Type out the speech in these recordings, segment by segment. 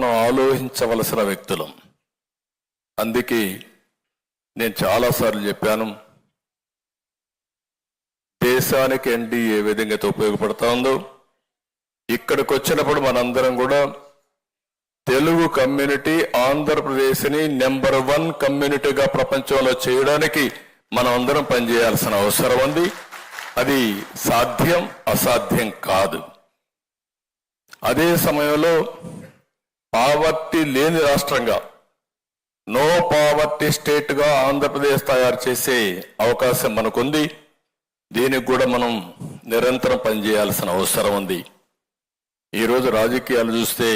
మనం ఆలోచించవలసిన వ్యక్తులం. అందుకే నేను చాలాసార్లు చెప్పాను దేశానికి ఎన్డీ ఏ విధంగా అయితే ఉపయోగపడతా ఉందో ఇక్కడికి వచ్చినప్పుడు మనందరం కూడా తెలుగు కమ్యూనిటీ ఆంధ్రప్రదేశ్ని నెంబర్ వన్ కమ్యూనిటీగా ప్రపంచంలో చేయడానికి మనం అందరం పనిచేయాల్సిన అవసరం ఉంది. అది సాధ్యం అసాధ్యం కాదు. అదే సమయంలో పావర్టీ లేని రాష్ట్రంగా నో పావర్టీ స్టేట్గా ఆంధ్రప్రదేశ్ తయారు చేసే అవకాశం మనకుంది. దీనికి కూడా మనం నిరంతరం పనిచేయాల్సిన అవసరం ఉంది. ఈరోజు రాజకీయాలు చూస్తే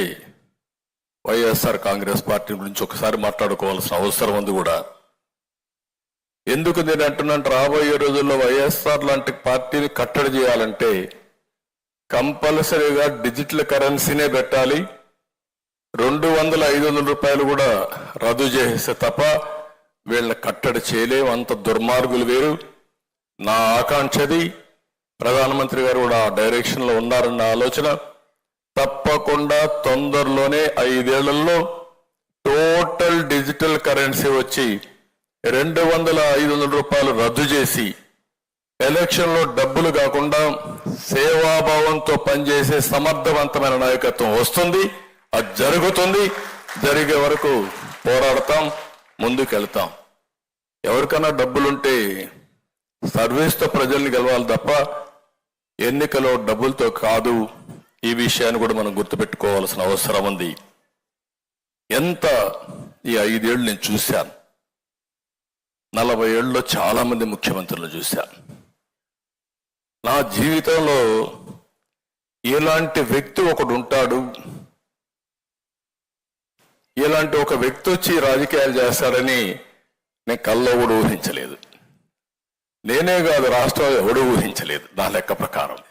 వైఎస్ఆర్ కాంగ్రెస్ పార్టీ గురించి ఒకసారి మాట్లాడుకోవాల్సిన అవసరం ఉంది కూడా. ఎందుకు నేను అంటున్నాను రాబోయే రోజుల్లో వైఎస్ఆర్ లాంటి పార్టీని కట్టడి చేయాలంటే కంపల్సరీగా డిజిటల్ కరెన్సీనే పెట్టాలి. రెండు వందల ఐదు వందల రూపాయలు కూడా రద్దు చేస్తే తప్ప వీళ్ళ కట్టడి చేయలేము అంత దుర్మార్గులు వేరు. నా ఆకాంక్షది ప్రధానమంత్రి గారు కూడా ఆ డైరెక్షన్లో ఉన్నారన్న ఆలోచన. తప్పకుండా తొందరలోనే ఐదేళ్ళలో టోటల్ డిజిటల్ కరెన్సీ వచ్చి రెండు వందల ఐదు వందల రూపాయలు రద్దు చేసి ఎలక్షన్లో డబ్బులు కాకుండా సేవాభావంతో పనిచేసే సమర్థవంతమైన నాయకత్వం వస్తుంది. అది జరుగుతుంది. జరిగే వరకు పోరాడతాం ముందుకెళ్తాం. ఎవరికైనా డబ్బులుంటే సర్వీస్తో ప్రజల్ని గెలవాలి తప్ప ఎన్నికలో డబ్బులతో కాదు ఈ విషయాన్ని కూడా మనం గుర్తుపెట్టుకోవాల్సిన అవసరం ఉంది. ఎంత ఈ ఐదేళ్ళు నేను చూశాను. నలభై ఏళ్ళలో చాలామంది ముఖ్యమంత్రులు చూశాను. నా జీవితంలో ఇలాంటి వ్యక్తి ఒకడు ఉంటాడు ఇలాంటి ఒక వ్యక్తి వచ్చి రాజకీయాలు చేస్తాడని నేను కల్లో కూడా ఊహించలేదు. నేనే కాదు రాష్ట్రాలు ఎవడు ఊహించలేదు. నా లెక్క ప్రకారం.